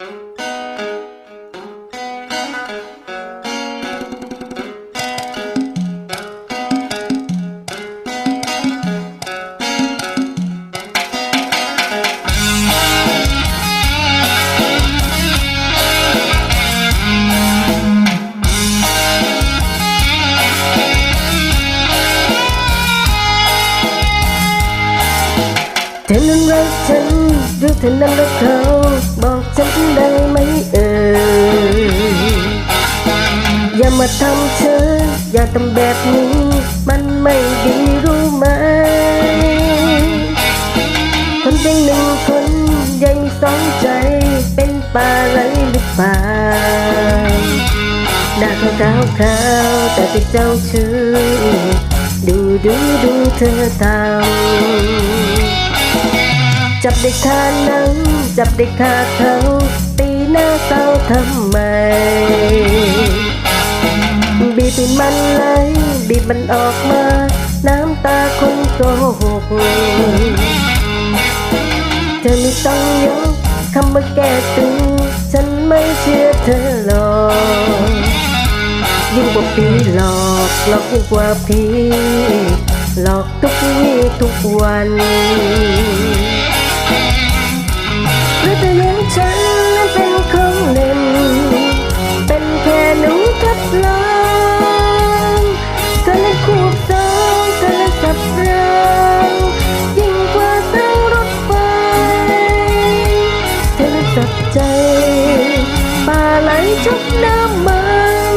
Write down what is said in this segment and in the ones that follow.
thank you เธอนั้นรักฉันหรือเธอนั้นรักเขาบอกฉันได้ไหมเอ่ยอย่ามาทำเธออย่าทำแบบนี้ มันไม่ดีรู้ไหม คนเพียงหนึ่งคนยังสองใจ เป็นปลาไหลหรือเปล่าหน้าขาวขาวขาวแต่เป็นเจ้าชื่อดูดูดูเธอทำ จับเด็กขาหนัง จับเด็กขาเขาตีหน้าเศร้าทำไม บีบมันไหลบีบมันออกมา น้ำตาคนโกหกเธอไม่ต้องยกคำว่าแก้ตัวฉันไม่เชื่อเธอหรอกยิ่งกว่าปีหลอกหลอกยิ่งกว่าผีหลอกทุกวี่ทุกวัน ชุบน้ำมัน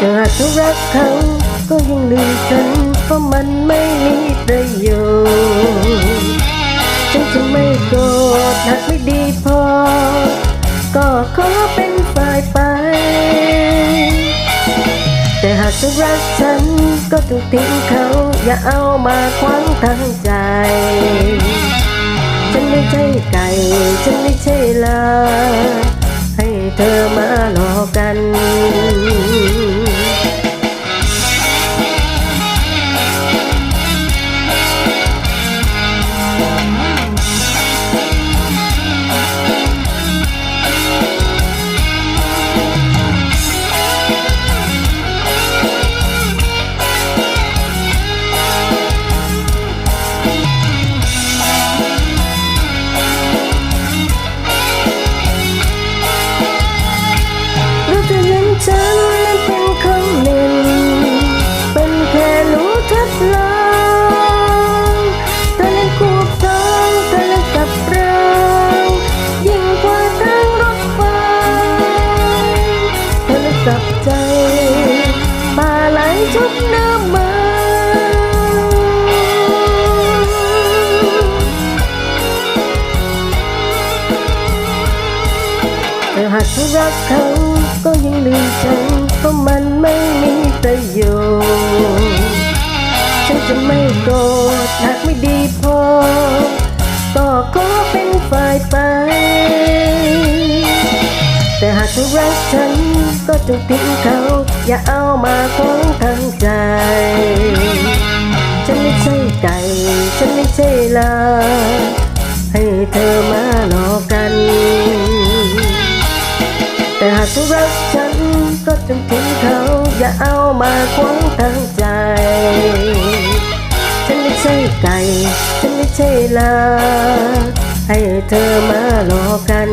หากเธอรักเขาก็ยังลืมฉันเพราะมันไม่มีประโยชน์ฉันจะไม่โกรธหากไม่ดีากเธอรักฉันก็จงทิ้งเขา อย่าเอามาขวางทางใจ ฉันไม่ใช่ไก่ ฉันไม่ใช่ลา ให้เธอมาหลอกกัน แต่หากเธอรักเขาก็ยังลืมฉันเพราะมันไม่มีประโยชน์ฉันจะไม่โกรธหากไม่ดีพอ ก็ขอเป็นฝ่ายไป แต่หากเธอรักฉันก็จงทิ้งเขา อย่าเอามาขวางทางใจ ฉันไม่ใช่ไก่ ฉันไม่ใช่ลา ให้เธอมาหลอกกัน แต่หากเธอรักฉันก็จงทิ้งเขา อย่าเอามาขวางทางใจ ฉันไม่ใช่ไก่ ฉันไม่ใช่ลา ให้เธอมาหลอกกัน